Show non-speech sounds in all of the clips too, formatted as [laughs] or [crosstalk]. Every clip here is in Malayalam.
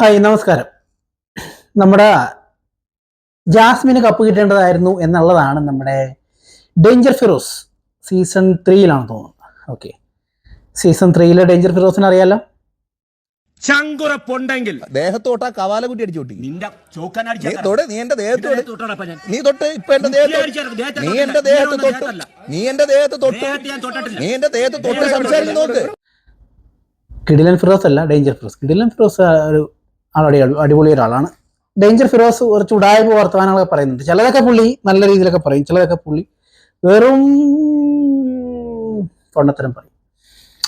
ഹായ് നമസ്കാരം. നമ്മുടെ ജാസ്മിന് കപ്പ് കിട്ടേണ്ടതായിരുന്നു എന്നുള്ളതാണ് നമ്മുടെ ഡേഞ്ചർ ഫിറോസ് സീസൺ ത്രീയിലാണ് തോന്നുന്നത്. ഓക്കെ സീസൺ ത്രീയിലെ ഡേഞ്ചർ ഫിറോസിന് അറിയാലോ? ചങ്കുറപ്പുണ്ടെങ്കിൽ ദേഹത്തോട്ടാ കവാല കുട്ടി അടിച്ചു കൂട്ടി നിന്റെ നീ എന്റെ ദേഹത്തോട് നീ തൊട്ട് ഇപ്പൊ എന്റെ നീ. എന്റെ ദേഹത്ത് തൊട്ട്. നീ എന്റെ ദേഹത്ത് തൊട്ട്. നീ എന്റെ ദേഹത്ത് തൊട്ട് സംസാരിച്ചു സംസാരിച്ച് നോക്ക്. കിടിലൻ ഫിറോസ് അല്ല ഡേഞ്ചർ ഫിറോസ് കിടിലൻ ഫിറോസ് ഒരു ആളടി അടിപൊളി ഒരാളാണ്. ഡേഞ്ചർ ഫിറോസ് കുറച്ച് ഉടായ്പ വർത്തമാനങ്ങളൊക്കെ പറയുന്നുണ്ട്. ചിലതൊക്കെ പുള്ളി നല്ല രീതിയിലൊക്കെ പറയും ചിലതൊക്കെ പുള്ളി വെറും തൊണ്ടത്തരം പറയും.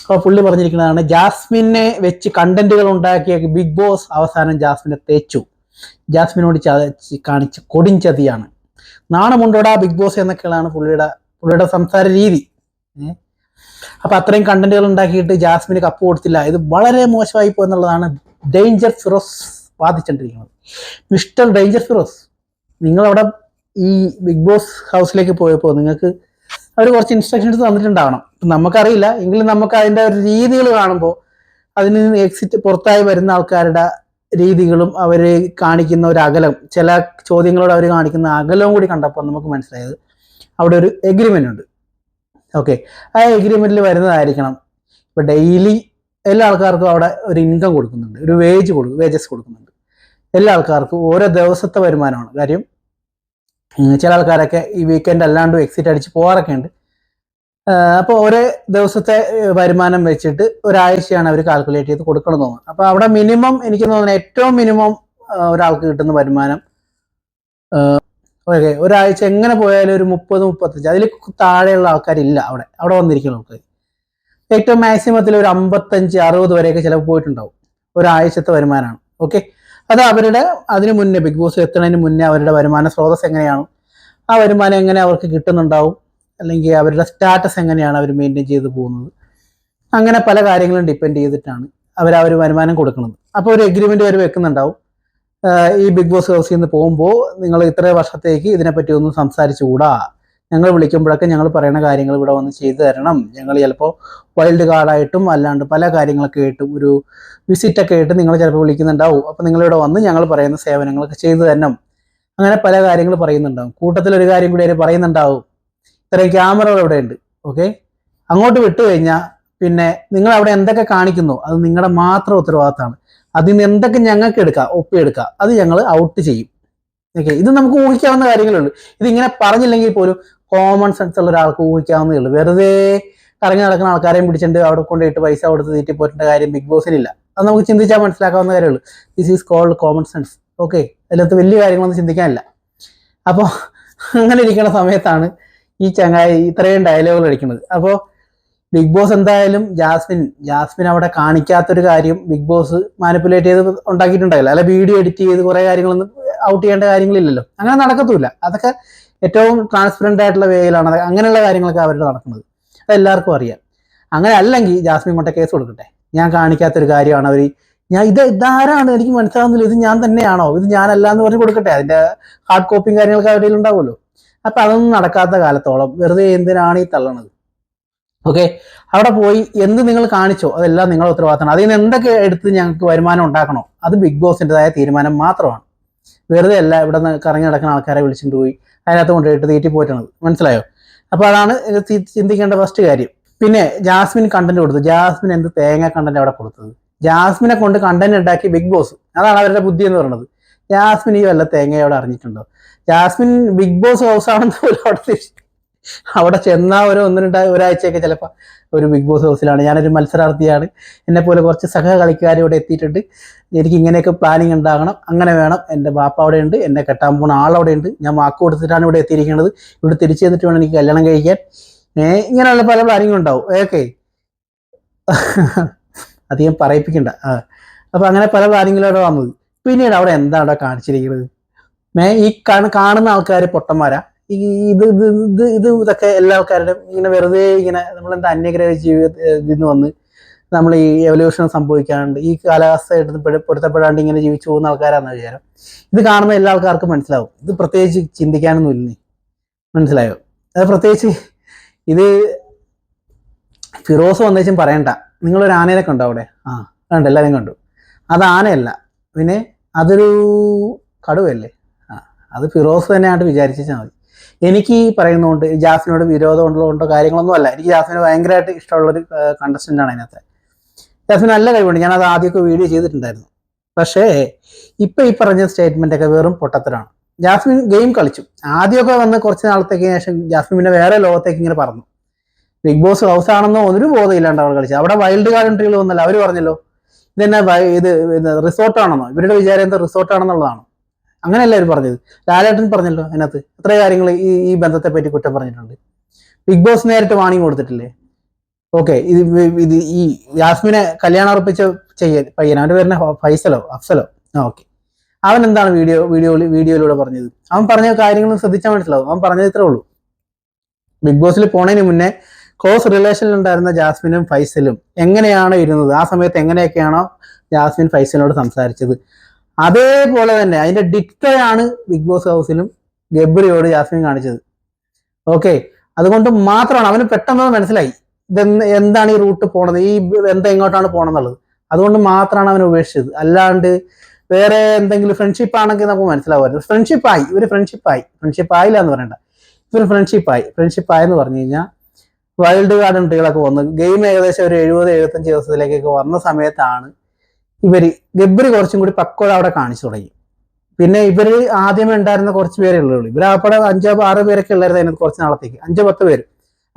അപ്പോൾ പുള്ളി പറഞ്ഞിരിക്കുന്നതാണ് ജാസ്മിനെ വെച്ച് കണ്ടന്റുകൾ ഉണ്ടാക്കിയ ബിഗ് ബോസ് അവസാനം ജാസ്മിനെ തേച്ചു. ജാസ്മിനോട് കാണിച്ച് കൊടുംചതിയാണ്. നാണമുണ്ടോടാ ബിഗ് ബോസ് എന്നൊക്കെയാണ് പുള്ളിയുടെ പുള്ളിയുടെ സംസാര രീതി? അപ്പൊ അത്രയും കണ്ടന്റുകൾ ഉണ്ടാക്കിയിട്ട് ജാസ്മിന് കപ്പ് കൊടുത്തില്ല. ഇത് വളരെ മോശമായി പോയെന്നുള്ളതാണ് ഡേഞ്ചർ ഫിറോസ് ബാധിച്ചിട്ടിരിക്കുന്നത് മിസ്റ്റർ ഡേഞ്ചർ ഫിറോസ് നിങ്ങളവിടെ ഈ ബിഗ് ബോസ് ഹൗസിലേക്ക് പോയപ്പോൾ നിങ്ങൾക്ക് അവർ കുറച്ച് ഇൻസ്ട്രക്ഷൻസ് തന്നിട്ടുണ്ടാവണം. നമുക്കറിയില്ല എങ്കിലും നമുക്ക് അതിന്റെ ഒരു രീതികൾ കാണുമ്പോൾ അതിന് എക്സിറ്റ് പുറത്തായി വരുന്ന ആൾക്കാരുടെ രീതികളും അവർ കാണിക്കുന്ന ഒരു അകലം ചില ചോദ്യങ്ങളോട് അവർ കാണിക്കുന്ന അകലവും കൂടി കണ്ടപ്പോൾ നമുക്ക് മനസ്സിലായത് അവിടെ ഒരു എഗ്രിമെന്റ് ഉണ്ട്. ഓക്കെ ആ എഗ്രിമെന്റിൽ വരുന്നതായിരിക്കണം. ഇപ്പം ഡെയിലി എല്ലാ ആൾക്കാർക്കും അവിടെ ഒരു ഇൻകം കൊടുക്കുന്നുണ്ട്. ഒരു വേജ് കൊടുക്കും വേജസ് കൊടുക്കുന്നുണ്ട്. എല്ലാ ആൾക്കാർക്കും ഓരോ ദിവസത്തെ വരുമാനമാണ്. കാര്യം ചില ആൾക്കാരൊക്കെ ഈ വീക്കെൻഡ് അല്ലാണ്ട് എക്സിറ്റ് അടിച്ച് പോകാറൊക്കെ ഉണ്ട്. അപ്പോൾ ഓരോ ദിവസത്തെ വരുമാനം വെച്ചിട്ട് ഒരാഴ്ചയാണ് അവർ കാൽക്കുലേറ്റ് ചെയ്ത് കൊടുക്കണം എന്ന് തോന്നുന്നത്. അപ്പോൾ അവിടെ മിനിമം എനിക്ക് തോന്നുന്നത് ഏറ്റവും മിനിമം ഒരാൾക്ക് കിട്ടുന്ന വരുമാനം ഓക്കെ ഒരാഴ്ച എങ്ങനെ പോയാലും ഒരു മുപ്പത് മുപ്പത്തഞ്ച്. അതിൽ താഴെയുള്ള ആൾക്കാരില്ല അവിടെ. അവിടെ വന്നിരിക്കുന്ന ആൾക്കാർ ഏറ്റവും മാക്സിമത്തിൽ ഒരു അമ്പത്തഞ്ച് അറുപത് വരെയൊക്കെ ചിലവ് പോയിട്ടുണ്ടാവും. ഒരാഴ്ചത്തെ വരുമാനമാണ് ഓക്കെ അത് അവരുടെ അതിന് മുന്നേ ബിഗ് ബോസ് എത്തുന്നതിന് മുന്നേ അവരുടെ വരുമാന സ്രോതസ് എങ്ങനെയാണ്? ആ വരുമാനം എങ്ങനെ അവർക്ക് കിട്ടുന്നുണ്ടാവും? അല്ലെങ്കിൽ അവരുടെ സ്റ്റാറ്റസ് എങ്ങനെയാണ് അവർ മെയിന്റെയിൻ ചെയ്ത് പോകുന്നത്? അങ്ങനെ പല കാര്യങ്ങളും ഡിപ്പെൻഡ് ചെയ്തിട്ടാണ് അവർ ആ ഒരു വരുമാനം കൊടുക്കുന്നത്. അപ്പോൾ ഒരു എഗ്രിമെന്റ് അവർ വെക്കുന്നുണ്ടാവും. ഈ ബിഗ് ബോസ് ഹൗസിൽ നിന്ന് പോകുമ്പോൾ നിങ്ങൾ ഇത്ര വർഷത്തേക്ക് ഇതിനെപ്പറ്റി ഒന്നും സംസാരിച്ചുകൂടാ? ഞങ്ങൾ വിളിക്കുമ്പോഴൊക്കെ ഞങ്ങൾ പറയുന്ന കാര്യങ്ങൾ ഇവിടെ വന്ന് ചെയ്തു തരണം. ഞങ്ങൾ ചിലപ്പോൾ വൈൽഡ് കാർഡായിട്ടും അല്ലാണ്ട് പല കാര്യങ്ങളൊക്കെ ആയിട്ടും ഒരു വിസിറ്റൊക്കെ ആയിട്ട് നിങ്ങൾ ചിലപ്പോൾ വിളിക്കുന്നുണ്ടാവും. അപ്പോൾ നിങ്ങളിവിടെ വന്ന് ഞങ്ങൾ പറയുന്ന സേവനങ്ങളൊക്കെ ചെയ്തു തരണം. അങ്ങനെ പല കാര്യങ്ങൾ പറയുന്നുണ്ടാവും. കൂട്ടത്തിൽ ഒരു കാര്യം കൂടി അവർ പറയുന്നുണ്ടാവും. ഇത്രയും ക്യാമറകൾ ഇവിടെ ഉണ്ട്. ഓക്കെ അങ്ങോട്ട് വിട്ടു കഴിഞ്ഞാൽ പിന്നെ നിങ്ങൾ അവിടെ എന്തൊക്കെ കാണിക്കുന്നു? അത് നിങ്ങളുടെ മാത്രം ഉത്തരവാദിത്തമാണ്. അതിൽ നിന്ന് എന്തൊക്കെ ഞങ്ങൾക്ക് എടുക്കാം? ഒപ്പിയെടുക്കാം അത് ഞങ്ങൾ ഔട്ട് ചെയ്യും. ഓക്കെ ഇത് നമുക്ക് ഊഹിക്കാവുന്ന കാര്യങ്ങളുണ്ട് ഇതിങ്ങനെ പറഞ്ഞില്ലെങ്കിൽ പോലും കോമൺ സെൻസ് ഉള്ള ഒരാൾക്ക് ഊഹിക്കാവുന്നേ ഉള്ളൂ. വെറുതെ കറങ്ങി നടക്കുന്ന ആൾക്കാരെയും പിടിച്ചിട്ട് അവിടെ കൊണ്ടുപോയിട്ട് പൈസ കൊടുത്ത് തീറ്റി പോറ്റേണ്ട കാര്യം ബിഗ് ബോസിനില്ല അത് നമുക്ക് ചിന്തിച്ചാൽ മനസ്സിലാക്കാവുന്ന കാര്യമുള്ളൂ this is called common sense okay അതിനകത്ത് വലിയ കാര്യങ്ങളൊന്നും ചിന്തിക്കാനില്ല. അപ്പോൾ അങ്ങനെ ഇരിക്കുന്ന സമയത്താണ് ഈ ചങ്ങായി ഇത്രയും ഡയലോഗുകൾ അടിക്കുന്നത്. അപ്പോൾ ബിഗ് ബോസ് എന്തായാലും ജാസ്മിൻ ജാസ്മിൻ അവിടെ കാണിക്കാത്തൊരു കാര്യം ബിഗ് ബോസ് മാനിപ്പുലേറ്റ് ചെയ്ത് ഉണ്ടാക്കിയിട്ടുണ്ടായില്ല. അല്ല വീഡിയോ എഡിറ്റ് ചെയ്ത് കുറേ കാര്യങ്ങളൊന്നും ഔട്ട് ചെയ്യേണ്ട കാര്യങ്ങളില്ലല്ലോ. അങ്ങനെ നടക്കത്തൂല അതൊക്കെ ഏറ്റവും ട്രാൻസ്പെറന്റ് ആയിട്ടുള്ള വേയിലാണ് അങ്ങനെയുള്ള കാര്യങ്ങളൊക്കെ അവരുടെ നടക്കുന്നത് അത് എല്ലാവർക്കും അറിയാം. അങ്ങനെ അല്ലെങ്കിൽ ജാസ്മിൻ കൊട്ട കേസ് കൊടുക്കട്ടെ. ഞാൻ കാണിക്കാത്തൊരു കാര്യമാണ് അവർ ഞാൻ ഇത് ഇതാരാണ്? എനിക്ക് മനസ്സിലാവുന്നില്ല. ഇത് ഞാൻ തന്നെയാണോ? ഇത് ഞാനല്ല എന്ന് പറഞ്ഞ് കൊടുക്കട്ടെ. അതിന്റെ ഹാർഡ് കോപ്പിയും കാര്യങ്ങളൊക്കെ അവരുടെ ഉണ്ടാവുമല്ലോ അപ്പം അതൊന്നും നടക്കാത്ത കാലത്തോളം വെറുതെ എന്തിനാണ് ഈ തള്ളണത്? ഓക്കെ അവിടെ പോയി എന്ത് നിങ്ങൾ കാണിച്ചോ? അതെല്ലാം നിങ്ങളുടെ ഉത്തരവാദിത്തമാണ്. അതിൽ നിന്ന് എന്തൊക്കെ എടുത്ത് ഞങ്ങൾക്ക് വരുമാനം ഉണ്ടാക്കണോ? അത് ബിഗ് ബോസിന്റെതായ തീരുമാനം മാത്രമാണ്. വെറുതെ അല്ല ഇവിടെ നിന്ന് കറങ്ങി നടക്കുന്ന ആൾക്കാരെ വിളിച്ചിട്ട് പോയി അതിനകത്ത് കൊണ്ടുപോയിട്ട് തീറ്റി പോറ്റണത് മനസ്സിലായോ? അപ്പോൾ അതാണ് ചിന്തിക്കേണ്ട ഫസ്റ്റ് കാര്യം. പിന്നെ ജാസ്മിൻ കണ്ടന്റ് കൊടുത്തു. ജാസ്മിൻ എന്ത് തേങ്ങ കണ്ടന്റ് അവിടെ കൊടുത്തത്? ജാസ്മിനെ കൊണ്ട് കണ്ടന്റ് ഉണ്ടാക്കി ബിഗ് ബോസ്. അതാണ് അവരുടെ ബുദ്ധി എന്ന് പറയുന്നത്. ജാസ്മിൻ ഈ വല്ല തേങ്ങ അവിടെ അറിഞ്ഞിട്ടുണ്ടോ? ജാസ്മിൻ ബിഗ് ബോസ് ഹൗസ് ആണെന്ന് പോലും അവിടെ അവിടെ ചെന്നാ ഒരു ഒന്ന് രണ്ടായി ഒരാഴ്ചയൊക്കെ ചിലപ്പോൾ ഒരു ബിഗ് ബോസ് ഹൗസിലാണ്. ഞാനൊരു മത്സരാർത്ഥിയാണ്. എന്നെപ്പോലെ പോലെ കുറച്ച് സഹ ഇവിടെ എത്തിയിട്ടുണ്ട്. എനിക്ക് ഇങ്ങനെയൊക്കെ പ്ലാനിങ് ഉണ്ടാകണം. അങ്ങനെ വേണം. എന്റെ ബാപ്പ അവിടെ ഉണ്ട്. എന്നെ കെട്ടാൻ പോകുന്ന ആളവിടെ ഉണ്ട്. ഞാൻ വാക്ക് കൊടുത്തിട്ടാണ് ഇവിടെ എത്തിയിരിക്കുന്നത്. ഇവിടെ തിരിച്ചു ചെന്നിട്ട് വേണം എനിക്ക് കല്യാണം കഴിക്കാൻ. ഇങ്ങനെയുള്ള പല പ്ലാനിങ്ങും ഉണ്ടാവും. ഓക്കെ. [laughs] അധികം പറയിപ്പിക്കണ്ട. ആ. അപ്പം അങ്ങനെ പല പ്ലാനിങ്ങിലൂടെ വന്നത്. പിന്നീട് അവിടെ എന്താണ് അവിടെ കാണിച്ചിരിക്കുന്നത്? മേ ഈ കാണുന്ന ആൾക്കാർ പൊട്ടന്മാരാ? ഈ ഇത് ഇത് ഇത് ഇത് ഇതൊക്കെ എല്ലാ ആൾക്കാരുടെയും ഇങ്ങനെ വെറുതെ ഇങ്ങനെ നമ്മളെന്താ അന്യഗ്രഹ ജീവിത ഇതിൽ നിന്ന് വന്ന് നമ്മൾ ഈ എവല്യൂഷൻ സംഭവിക്കാണ്ട് ഈ കാലാവസ്ഥയായിട്ട് എടുത്ത് പൊരുത്തപ്പെടാണ്ട് ഇങ്ങനെ ജീവിച്ചു പോകുന്ന ആൾക്കാരാണെന്ന് വിചാരം. ഇത് കാണുന്ന എല്ലാ ആൾക്കാർക്കും മനസ്സിലാവും. ഇത് പ്രത്യേകിച്ച് ചിന്തിക്കാനൊന്നും ഇല്ലേ? മനസ്സിലായോ? അത് പ്രത്യേകിച്ച് ഇത് ഫിറോസ് വന്നേച്ചും പറയണ്ട. നിങ്ങളൊരു ആനേനെ കണ്ടോ അവിടെ? ആ കണ്ടു എല്ലാവരും കണ്ടു. അത് ആനയല്ല. പിന്നെ അതൊരു കടുവല്ലേ ആ അത് ഫിറോസ് തന്നെയായിട്ട് വിചാരിച്ചാൽ മതി. എനിക്ക് ഈ പറയുന്നതുകൊണ്ട് ജാഫിനോട് വിരോധം ഉള്ളതുകൊണ്ടോ കാര്യങ്ങളൊന്നും അല്ല. എനിക്ക് ജാഫിന് ഭയങ്കരമായിട്ട് ഇഷ്ടമുള്ളൊരു കണ്ടസ്റ്റന്റ് ആണ് അതിനകത്ത്. ജാഫിന് നല്ല കഴിവുണ്ട്. ഞാൻ അത് ആദ്യമൊക്കെ വീഡിയോ ചെയ്തിട്ടുണ്ടായിരുന്നു. പക്ഷേ ഇപ്പൊ ഈ പറഞ്ഞ സ്റ്റേറ്റ്മെന്റ് ഒക്കെ വെറും പൊട്ടത്തരാണ്. ജാസ്മിൻ ഗെയിം കളിച്ചു. ആദ്യമൊക്കെ വന്ന് കുറച്ച് നാളത്തേക്ക് ശേഷം ജാസ്മിൻ പിന്നെ വേറെ ലോകത്തേക്ക് ഇങ്ങനെ പറഞ്ഞു ബിഗ് ബോസ് ഹൗസ് ആണെന്നോ ഒരു ബോധമില്ലാണ്ട് അവർ കളിച്ചത്. അവിടെ വൈൽഡ് കാർഡ് എൻട്രികൾ വന്നല്ലോ അവർ പറഞ്ഞല്ലോ ഇതെന്നെ ഇത് റിസോർട്ടാണെന്നോ ഇവരുടെ വിചാരം എന്താ? റിസോർട്ടാണെന്നുള്ളതാണോ അങ്ങനെയല്ല അവർ പറഞ്ഞത്? ലാലേട്ടൻ പറഞ്ഞല്ലോ അതിനകത്ത്. എത്ര കാര്യങ്ങൾ ഈ ഈ ബന്ധത്തെ പറ്റി കുറ്റം പറഞ്ഞിട്ടുണ്ട്. ബിഗ് ബോസ് നേരിട്ട് വാണിംഗ് കൊടുത്തിട്ടില്ലേ? ഓക്കെ ഇത് ഇത് ഈ യാസ്മിനെ കല്യാണം ഉറപ്പിച്ച ചെയ്യൻ പയ്യൻ അവന്റെ പേരിനെ ഫൈസലോ അഫ്സലോ? ആ ഓക്കെ. അവൻ എന്താണ് വീഡിയോ വീഡിയോയിൽ വീഡിയോയിലൂടെ പറഞ്ഞത്? അവൻ പറഞ്ഞ കാര്യങ്ങൾ ശ്രദ്ധിച്ചാൽ മനസ്സിലാവും. അവൻ പറഞ്ഞത് ഇത്രേ ഉള്ളൂ. ബിഗ് ബോസിൽ പോണതിന് മുന്നേ ക്ലോസ് റിലേഷനിൽ ഉണ്ടായിരുന്ന ജാസ്മിനും ഫൈസലും എങ്ങനെയാണോ ഇരുന്നത്? ആ സമയത്ത് എങ്ങനെയൊക്കെയാണോ ജാസ്മിൻ ഫൈസലിനോട് സംസാരിച്ചത്? അതേപോലെ തന്നെ അതിന്റെ ഡിക്റ്റയാണ് ബിഗ് ബോസ് ഹൗസിലും ഗബ്രിയോട് ജാസ്മിൻ കാണിച്ചത്. ഓക്കെ അതുകൊണ്ട് മാത്രമാണ് അവന് പെട്ടെന്ന് മനസ്സിലായി. ഇതെന്ത് എന്താണ് ഈ റൂട്ട് പോണത്? ഈ എന്താ എങ്ങോട്ടാണ് പോണെന്നുള്ളത്. അതുകൊണ്ട് മാത്രമാണ് അവൻ ഉപേക്ഷിച്ചത്. അല്ലാണ്ട് വേറെ എന്തെങ്കിലും ഫ്രണ്ട്ഷിപ്പ് ആണെങ്കിൽ നമുക്ക് മനസ്സിലാവുമായിരുന്നു. ഫ്രണ്ട്ഷിപ്പ് ആയി. ഇവർ ഫ്രണ്ട്ഷിപ്പ് ആയി. ഫ്രണ്ട്ഷിപ്പ് ആയില്ല എന്ന് പറയണ്ട. ഇവർ ഫ്രണ്ട്ഷിപ്പ് ആയി. ഫ്രണ്ട്ഷിപ്പ് ആയെന്ന് പറഞ്ഞു കഴിഞ്ഞാൽ വൈൽഡ് ഗാർഡൻ എൻട്രികളൊക്കെ വന്ന് ഗെയിം ഏകദേശം ഒരു എഴുപത് എഴുപത്തഞ്ച് ദിവസത്തിലേക്കൊക്കെ വന്ന സമയത്താണ് ഇവർ ഗബ്രി കുറച്ചും കൂടി പക്വത അവിടെ കാണിച്ചു തുടങ്ങി. പിന്നെ ഇവർ ആദ്യമേ ഉണ്ടായിരുന്ന കുറച്ച് പേരേ ഉള്ളൂ. ഇവർ അവിടെ അഞ്ചോ ആറോ പേരൊക്കെ ഉള്ളായിരുന്നു അതിനകത്ത് കുറച്ച് നാളത്തേക്ക്. അഞ്ചോ പത്ത് പേര്.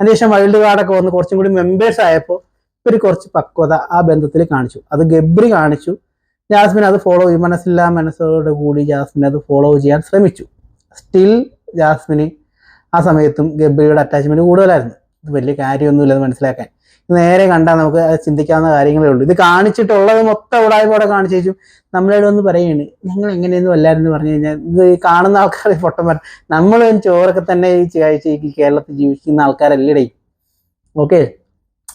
അതിനുശേഷം വൈൽഡ് കാർഡൊക്കെ വന്ന് കുറച്ചും കൂടി മെമ്പേഴ്സ് ആയപ്പോൾ ഇവർ കുറച്ച് പക്വത ആ ബന്ധത്തിൽ കാണിച്ചു. അത് ഗബ്രി കാണിച്ചു. ജാസ്മിൻ അത് ഫോളോ ചെയ്യും മനസ്സില്ലാ മനസ്സോട് കൂടി ജാസ്മിൻ അത് ഫോളോ ചെയ്യാൻ ശ്രമിച്ചു. സ്റ്റിൽ ജാസ്മിന് ആ സമയത്തും ഗബ്രിയുടെ അറ്റാച്ച്മെന്റ് കൂടുതലായിരുന്നു. ഇത് വലിയ കാര്യമൊന്നുമില്ലെന്ന് മനസ്സിലാക്കാൻ. നേരെ കണ്ടാൽ നമുക്ക് ചിന്തിക്കാവുന്ന കാര്യങ്ങളേ ഉള്ളൂ. ഇത് കാണിച്ചിട്ടുള്ളത് മൊത്തം ഉടായ്പോടെ കാണിച്ചു നമ്മളോട് ഒന്ന് പറയുകയാണ് ഞങ്ങൾ എങ്ങനെയൊന്നും അല്ലായിരുന്നു പറഞ്ഞു കഴിഞ്ഞാൽ ഇത് കാണുന്ന ആൾക്കാർ പൊട്ടം പറ നമ്മൾ ചോറൊക്കെ തന്നെ ഈ കാഴ്ച ഈ കേരളത്തിൽ ജീവിക്കുന്ന ആൾക്കാരല്ലേ ഓക്കെ?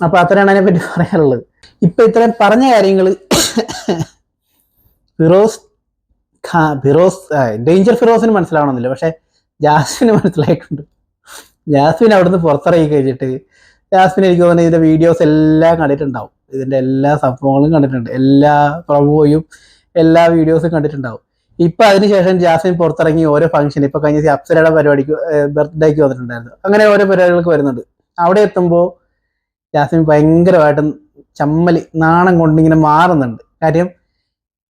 അപ്പൊ അത്രയാണ് അതിനെ പറ്റി പറയാനുള്ളത്. ഇപ്പൊ ഇത്രയും പറഞ്ഞ കാര്യങ്ങൾ [coughs] ഫിറോസ് ഖാ- ഫിറോസ് ഡേഞ്ചർ ഫിറോസിന് മനസ്സിലാവണമെന്നില്ല. പക്ഷെ ജാസ്മിന് മനസ്സിലായിട്ടുണ്ട്. ജാസ്മിൻ അവിടുന്ന് പുറത്തിറങ്ങി കഴിഞ്ഞിട്ട് ജാസ്മിൻ എനിക്ക് തോന്നുന്നത് ഇതിന്റെ വീഡിയോസ് എല്ലാം കണ്ടിട്ടുണ്ടാവും. ഇതിന്റെ എല്ലാ സംഭവങ്ങളും കണ്ടിട്ടുണ്ട്. എല്ലാ പ്രൊമോയും എല്ലാ വീഡിയോസും കണ്ടിട്ടുണ്ടാവും. ഇപ്പൊ അതിനുശേഷം ജാസ്മിൻ പുറത്തിറങ്ങി ഓരോ ഫംഗ്ഷൻ ഇപ്പൊ കഴിഞ്ഞ അപ്സരയുടെ പരിപാടിക്ക് ബർത്ത്ഡേക്ക് വന്നിട്ടുണ്ടായിരുന്നു. അങ്ങനെ ഓരോ പരിപാടികൾക്ക് വരുന്നുണ്ട്. അവിടെ എത്തുമ്പോൾ ജാസ്മിൻ ഭയങ്കരമായിട്ടും ചമ്മലി നാണം കൊണ്ടിങ്ങനെ മാറുന്നുണ്ട്. കാര്യം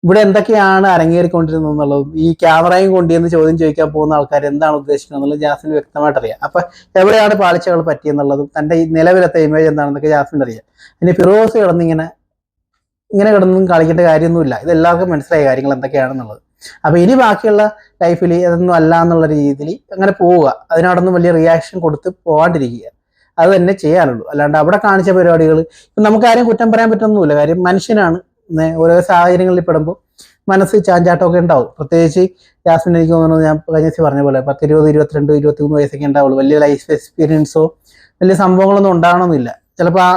ഇവിടെ എന്തൊക്കെയാണ് അരങ്ങേറിക്കൊണ്ടിരുന്നത് എന്നുള്ളതും ഈ ക്യാമറയും കൊണ്ടുവന്ന് ചോദ്യം ചോദിക്കാൻ പോകുന്ന ആൾക്കാർ എന്താണ് ഉദ്ദേശിക്കുന്നത് എന്നുള്ളത് ജാസ്മിന് വ്യക്തമായിട്ട് അറിയാം. അപ്പൊ എവിടെയാണ് പാളിച്ചകൾ പറ്റിയെന്നുള്ളതും തന്റെ നിലവിലത്തെ ഇമേജ് എന്താണെന്നൊക്കെ ജാസ്മിൻ അറിയാം. ഇനി ഫിറോസ് കിടന്നിങ്ങനെ ഇങ്ങനെ കിടന്നും കളിക്കേണ്ട കാര്യമൊന്നുമില്ല. ഇത് എല്ലാവർക്കും മനസ്സിലായ കാര്യങ്ങൾ എന്തൊക്കെയാണെന്നുള്ളത്. അപ്പൊ ഇനി ബാക്കിയുള്ള ലൈഫിൽ അതൊന്നും അല്ല എന്നുള്ള രീതിയിൽ അങ്ങനെ പോവുക. അതിനോടൊന്നും വലിയ റിയാക്ഷൻ കൊടുത്ത് പോകാണ്ടിരിക്കുക അത് തന്നെ ചെയ്യാനുള്ളൂ. അല്ലാണ്ട് അവിടെ കാണിച്ച പരിപാടികൾ ഇപ്പം നമുക്ക് ആരും കുറ്റം പറയാൻ പറ്റുന്നില്ല കാര്യം മനുഷ്യനാണ്. ഓരോ സാഹചര്യങ്ങളിൽ പെടുമ്പോൾ മനസ്സ് ചാഞ്ചാട്ടമൊക്കെ ഉണ്ടാവും. പ്രത്യേകിച്ച് ജാസ്മിൻ എനിക്ക് തോന്നുന്നത് ഞാൻ കഴിഞ്ഞ ദിവസം പറഞ്ഞ പോലെ പത്ത് ഇരുപത് ഇരുപത്തിരണ്ട് ഇരുപത്തി മൂന്ന് വയസ്സൊക്കെ ഉണ്ടാവുള്ളൂ. വലിയ ലൈഫ് എക്സ്പീരിയൻസോ വലിയ സംഭവങ്ങളൊന്നും ഉണ്ടാവണമെന്നില്ല. ചിലപ്പോൾ ആ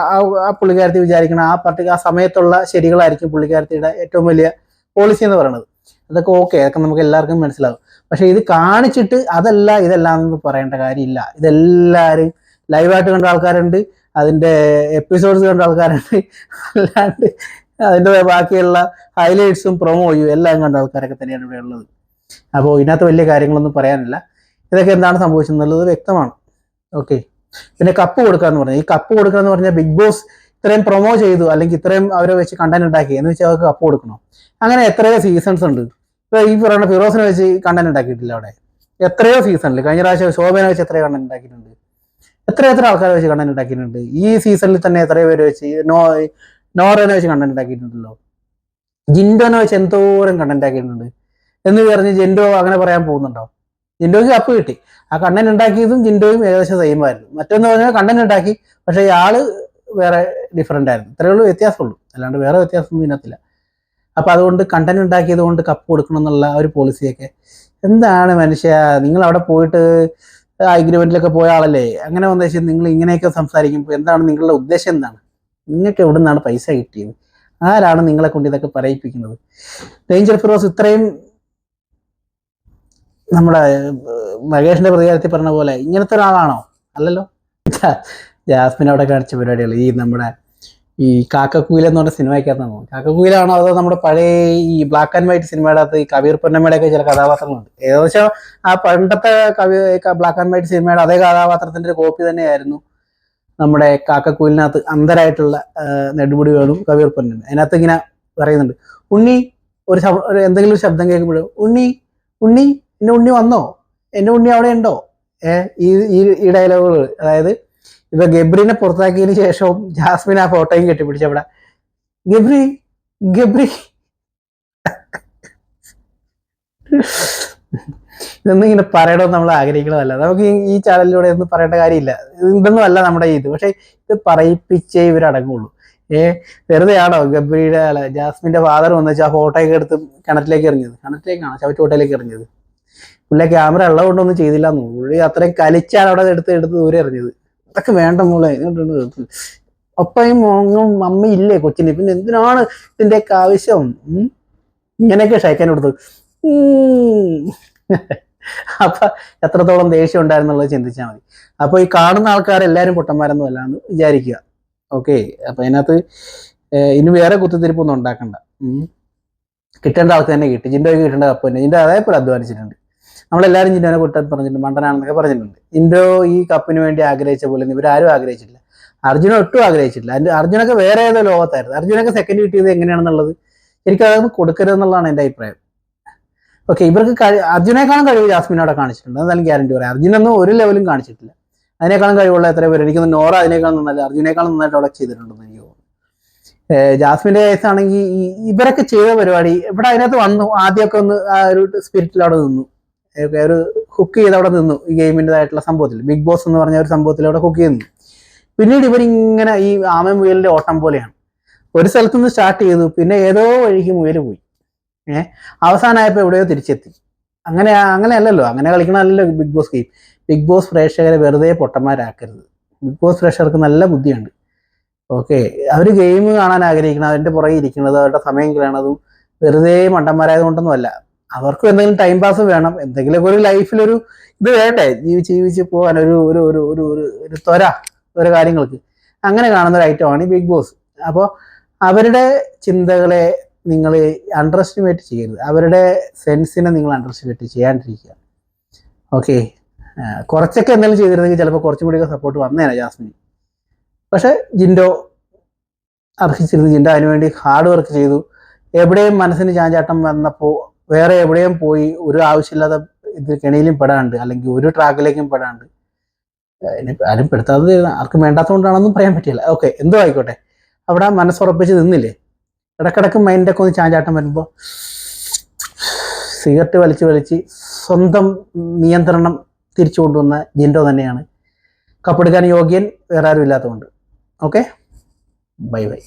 ആ- പുള്ളിക്കാരത്തി വിചാരിക്കണം ആ പർട്ടി ആ സമയത്തുള്ള ശരികളായിരിക്കും പുള്ളിക്കാരത്തിയുടെ ഏറ്റവും വലിയ പോളിസി എന്ന് പറയുന്നത് അതൊക്കെ ഓക്കെ അതൊക്കെ നമുക്ക് എല്ലാവർക്കും മനസ്സിലാവും. പക്ഷെ ഇത് കാണിച്ചിട്ട് അതല്ല ഇതല്ല എന്ന് പറയേണ്ട കാര്യമില്ല. ഇതെല്ലാവരും ലൈവായിട്ട് കണ്ട ആൾക്കാരുണ്ട് അതിന്റെ എപ്പിസോഡ്സ് കണ്ട ആൾക്കാരുണ്ട്. അല്ലാണ്ട് അതിന്റെ ബാക്കിയുള്ള ഹൈലൈറ്റ്സും പ്രൊമോയും എല്ലാം കണ്ട ആൾക്കാരൊക്കെ തന്നെയാണ് ഇവിടെ ഉള്ളത്. അപ്പോൾ ഇതിനകത്ത് വലിയ കാര്യങ്ങളൊന്നും പറയാനില്ല. ഇതൊക്കെ എന്താണ് സംഭവിച്ചെന്നുള്ളത് വ്യക്തമാണ്. ഓക്കെ പിന്നെ കപ്പ് കൊടുക്കുക എന്ന് പറഞ്ഞാൽ ഈ കപ്പ് കൊടുക്കുക എന്ന് പറഞ്ഞാൽ ബിഗ് ബോസ് ഇത്രയും പ്രൊമോ ചെയ്തു അല്ലെങ്കിൽ ഇത്രയും അവരെ വെച്ച് കണ്ടന്റ് ഉണ്ടാക്കി എന്ന് വെച്ചാൽ അവർക്ക് കപ്പ് കൊടുക്കണം? അങ്ങനെ എത്രയോ സീസൺസ് ഉണ്ട്. ഇപ്പൊ ഈ പറയുന്ന ഫിറോസിനെ വെച്ച് കണ്ടന്റ് ഉണ്ടാക്കിയിട്ടില്ല അവിടെ. എത്രയോ സീസണിൽ കഴിഞ്ഞ പ്രാവശ്യം ശോഭനെ വെച്ച് എത്രയോ കണ്ടന്റ് ഉണ്ടാക്കിയിട്ടുണ്ട്. എത്ര എത്ര ആൾക്കാരെ വെച്ച് കണ്ടന്റ് ഉണ്ടാക്കിയിട്ടുണ്ട്. ഈ സീസണിൽ തന്നെ എത്രയോ പേര് വെച്ച്. നോ നോറനെ വെച്ച് കണ്ടന്റ് ആക്കിയിട്ടുണ്ടല്ലോ ജിൻഡോനെ വെച്ച് എന്തോരം കണ്ടന്റ് ആക്കിയിട്ടുണ്ട്. എന്ന് പറഞ്ഞ് ജിൻഡോ അങ്ങനെ പറയാൻ പോകുന്നുണ്ടോ? ജിൻഡോയ്ക്ക് കപ്പ് കിട്ടി. ആ കണ്ടന്റ് ഉണ്ടാക്കിയതും ജിൻഡോയും ഏകദേശം സെയിം ആയിരുന്നു. മറ്റൊന്ന് പറഞ്ഞാൽ കണ്ടന്റ് ഉണ്ടാക്കി പക്ഷെ ഇയാൾ വേറെ ഡിഫറെന്റ് ആയിരുന്നു. ഇത്രയേ ഉള്ളൂ വ്യത്യാസമുള്ളൂ. അല്ലാണ്ട് വേറെ വ്യത്യാസമൊന്നും ഇതിനകത്തില്ല. അപ്പൊ അതുകൊണ്ട് കണ്ടന്റ് ഉണ്ടാക്കിയത് കൊണ്ട് കപ്പ് കൊടുക്കണം എന്നുള്ള ഒരു പോളിസിയൊക്കെ എന്താണ് മനുഷ്യ നിങ്ങൾ അവിടെ പോയിട്ട് അഗ്രിമെന്റിലൊക്കെ പോയ ആളല്ലേ? അങ്ങനെ വന്ന നിങ്ങൾ ഇങ്ങനെയൊക്കെ സംസാരിക്കുമ്പോൾ എന്താണ് നിങ്ങളുടെ ഉദ്ദേശം എന്താണ്? നിങ്ങൾക്ക് എവിടെ നിന്നാണ് പൈസ കിട്ടിയത്? ആരാണ് നിങ്ങളെ കൊണ്ട് ഇതൊക്കെ പറയിപ്പിക്കുന്നത്? ഡേഞ്ചർ ഫിറോസ് ഇത്രയും നമ്മുടെ മഹേഷിന്റെ പ്രതികാരത്തിൽ പറഞ്ഞ പോലെ ഇങ്ങനത്തെ ഒരാളാണോ? അല്ലല്ലോ? ജാസ്മിൻ അവിടെ കാണിച്ച പരിപാടികൾ. ഈ നമ്മുടെ ഈ കാക്കക്കുയിൽ എന്ന് പറഞ്ഞ സിനിമയ്ക്കകത്താണോ കാക്കക്കുയിലാണോ അതോ നമ്മുടെ പഴയ ഈ ബ്ലാക്ക് ആൻഡ് വൈറ്റ് സിനിമയുടെ അകത്ത് ഈ കബീർ പൊന്നമ്മയുടെ ഒക്കെ ചില കഥാപാത്രങ്ങളുണ്ട്? ഏകദേശം ആ പണ്ടത്തെ കവി ബ്ലാക്ക് ആൻഡ് വൈറ്റ് സിനിമയുടെ അതേ കഥാപാത്രത്തിന്റെ ഒരു കോപ്പി തന്നെയായിരുന്നു. നമ്മുടെ കാക്കക്കൂലിനകത്ത് അന്തരായിട്ടുള്ള കബീർ പൊന്നമ്മ അതിനകത്ത് ഇങ്ങനെ പറയുന്നുണ്ട്. ഉണ്ണി ഒരു എന്തെങ്കിലും ഒരു ശബ്ദം കേൾക്കുമ്പോഴും ഉണ്ണി ഉണ്ണി എന്റെ ഉണ്ണി വന്നോ? എന്റെ ഉണ്ണി അവിടെ ഉണ്ടോ? ഏ ഈ ഈ ഡയലോഗുകൾ അതായത് ഇപ്പൊ ഗബ്രിനെ പുറത്താക്കിയതിന് ശേഷവും ജാസ്മിൻ ആ ഫോട്ടോയും കെട്ടിപ്പിടിച്ച അവിടെ. ഗബ്രി ഗബ്രി. ഇതൊന്നും ഇങ്ങനെ പറയണമെന്ന് നമ്മൾ ആഗ്രഹിക്കണമല്ല നമുക്ക് ഈ- ചാനലിലൂടെ ഒന്നും പറയേണ്ട കാര്യമില്ല. ഇതൊന്നും അല്ല നമ്മുടെ ഇത്. പക്ഷെ ഇത് പറയിപ്പിച്ചേ ഇവരടങ്ങുള്ളൂ ഏ ആണോ ഗബ്രിയുടെ അല്ല ജാസ്മിന്റെ ഫാദർ വന്നു വെച്ചാൽ ആ ഫോട്ടോയൊക്കെ എടുത്ത് കിണറ്റിലേക്ക് എറിഞ്ഞത്? കിണറ്റിലേക്കാണ് ചവറ്റുകോട്ടയിലേക്ക് എറിഞ്ഞത്? പുള്ളി ക്യാമറ ഉള്ളതുകൊണ്ടൊന്നും ചെയ്തില്ല എന്ന് പുള്ളി അത്രയും കലിച്ചാണ് അവിടെ എടുത്ത് എടുത്ത് ദൂരെ എറിഞ്ഞത്. ഇതൊക്കെ വേണ്ട മോളെ. ഒപ്പയും മോങ്ങും അമ്മയില്ലേ കൊച്ചിന്? പിന്നെ എന്തിനാണ് ഇതിന്റെയൊക്കെ ആവശ്യം? ഇങ്ങനെയൊക്കെ ഷൈക്കാൻ കൊടുത്തു ഉം. അപ്പൊ എത്രത്തോളം ദേഷ്യം ഉണ്ടായിരുന്നുള്ളത് ചിന്തിച്ചാൽ മതി. അപ്പൊ ഈ കാണുന്ന ആൾക്കാരെല്ലാരും പൊട്ടന്മാരൊന്നും അല്ലാന്ന് വിചാരിക്കുക. ഓക്കെ. അപ്പൊ അതിനകത്ത് ഇനി വേറെ കുത്തിത്തിരിപ്പൊന്നും ഉണ്ടാക്കണ്ട. കിട്ടേണ്ട ആൾക്ക് തന്നെ കിട്ടി. ജിൻഡോയ്ക്ക് കിട്ടേണ്ട കപ്പ് തന്നെ. ജിൻഡോ അതേപോലെ അധ്വാനിച്ചിട്ടുണ്ട്. നമ്മളെല്ലാവരും ജിൻഡോനെ കുട്ടൻ പറഞ്ഞിട്ടുണ്ട്. മണ്ടനാണെന്നൊക്കെ പറഞ്ഞിട്ടുണ്ട്. ജിൻഡോ ഈ കപ്പിന് വേണ്ടി ആഗ്രഹിച്ച പോലെ ഇവരാരും ആഗ്രഹിച്ചിട്ടില്ല അർജുന ഒട്ടും ആഗ്രഹിച്ചിട്ടില്ല അതിന്റെ അർജുനൊക്കെ വേറെ ഏതോ ലോകത്തായിരുന്നു. അർജുനൊക്കെ സെക്കൻഡ് കിട്ടിയത് എങ്ങനെയാണെന്നുള്ളത് എനിക്കതൊന്നും കൊടുക്കരുതെന്നുള്ളതാണ് എന്റെ അഭിപ്രായം. ഓക്കെ ഇവർക്ക് അർജുനേക്കാളും കഴിവ് ജാസ്മിനോടെ കാണിച്ചിട്ടുണ്ട്. എന്നാലും ഗ്യാരണ്ടി പറയാം. അർജുനൊന്നും ഒരു ലെവലും കാണിച്ചിട്ടില്ല. അതിനേക്കാളും കഴിവുള്ള എത്ര പേര്? എനിക്കൊന്ന് നോറ അതിനേക്കാളും നന്നല്ല അർജുനേക്കാളും നന്നായിട്ട് അവിടെ ചെയ്തിട്ടുണ്ടെന്ന് എനിക്ക് തോന്നുന്നു. ജാസ്മിന്റെ കേസാണെങ്കിൽ ഇവരൊക്കെ ചെയ്ത പരിപാടി ഇവിടെ അതിനകത്ത് വന്നു. ആദ്യമൊക്കെ ഒന്ന് ആ ഒരു സ്പിരിറ്റിൽ അവിടെ നിന്നു. ഒരു ഹുക്ക് ചെയ്ത് അവിടെ നിന്നു. ഈ ഗെയിമിന്റെതായിട്ടുള്ള സംഭവത്തിൽ. ബിഗ് ബോസ് എന്ന് പറഞ്ഞ ഒരു സംഭവത്തിൽ അവിടെ ഹുക്ക് ചെയ്യുന്നു പിന്നീട് ഇവരിങ്ങനെ ഈ ആമ മുയലിന്റെ ഓട്ടം പോലെയാണ്. ഒരു സ്ഥലത്തുനിന്ന് സ്റ്റാർട്ട് ചെയ്തു. പിന്നെ ഏതോ വഴിക്ക് മുയൽ പോയി. ഏഹ് അവസാനമായപ്പോൾ എവിടെയോ തിരിച്ചെത്തി. അങ്ങനെ അങ്ങനെയല്ലല്ലോ. അങ്ങനെ കളിക്കണമല്ലോ big boss game big boss പ്രേക്ഷകരെ വെറുതെ പൊട്ടന്മാരാക്കരുത്. ബിഗ് ബോസ് പ്രേക്ഷകർക്ക് നല്ല ബുദ്ധിയുണ്ട്. ഓക്കെ. അവർ ഗെയിം കാണാൻ ആഗ്രഹിക്കണം. അതിന്റെ പുറകെ ഇരിക്കുന്നത് അവരുടെ സമയം കിട്ടണതും വെറുതെ മണ്ടന്മാരായത് കൊണ്ടൊന്നും അല്ല അവർക്കും എന്തെങ്കിലും ടൈം പാസ് വേണം. എന്തെങ്കിലുമൊക്കെ ഒരു ലൈഫിലൊരു ഇത് വേണ്ടേ? ജീവിച്ച് ജീവിച്ച് പോകാൻ ഒരു ഒരു ഒരു ഒരു ഒരു ഒരു ത്വര ഓരോ കാര്യങ്ങൾക്ക്. അങ്ങനെ കാണുന്ന ഒരു ഐറ്റമാണ് ബിഗ് ബോസ് അപ്പോൾ അവരുടെ ചിന്തകളെ നിങ്ങൾ അണ്ടർ എസ്റ്റിമേറ്റ് ചെയ്യരുത്. അവരുടെ സെൻസിനെ നിങ്ങൾ അണ്ടർ എസ്റ്റിമേറ്റ് ചെയ്യാണ്ടിരിക്കുക ഓക്കെ കുറച്ചൊക്കെ എന്തെങ്കിലും ചെയ്തിരുന്നെങ്കിൽ ചിലപ്പോൾ കുറച്ചും കൂടിയൊക്കെ സപ്പോർട്ട് വന്നേനെ ജാസ്മിൻ. പക്ഷെ ജിൻഡോ അർഹിച്ചിരുന്നു. ജിൻഡോ അതിനുവേണ്ടി ഹാർഡ് വർക്ക് ചെയ്തു. എവിടെയും മനസ്സിന് ചാഞ്ചാട്ടം വന്നപ്പോൾ വേറെ എവിടെയും പോയി ഒരു ആവശ്യമില്ലാത്ത ഇത് കെണിയിലും പെടാണ്ട് അല്ലെങ്കിൽ ഒരു ട്രാക്കിലേക്കും പെടാണ്ട്. ആരും പെടുത്താതെ ആർക്കും വേണ്ടാത്തതുകൊണ്ടാണെന്നും പറയാൻ പറ്റില്ല. ഓക്കെ എന്തോ ആയിക്കോട്ടെ. അവിടെ മനസ്സുറപ്പിച്ച് നിന്നില്ലേ? ഇടക്കിടക്ക് മൈൻഡൊക്കെ ഒന്ന് ചാഞ്ചാട്ടം വരുമ്പോൾ സിഗരറ്റ് വലിച്ച് വലിച്ച് സ്വന്തം നിയന്ത്രണം തിരിച്ചു കൊണ്ടുവന്ന ജിൻഡോ തന്നെയാണ്. കപ്പെടുക്കാൻ യോഗ്യൻ വേറെ ആരും ഇല്ലാത്തതുകൊണ്ട് ഓക്കെ ബൈ ബൈ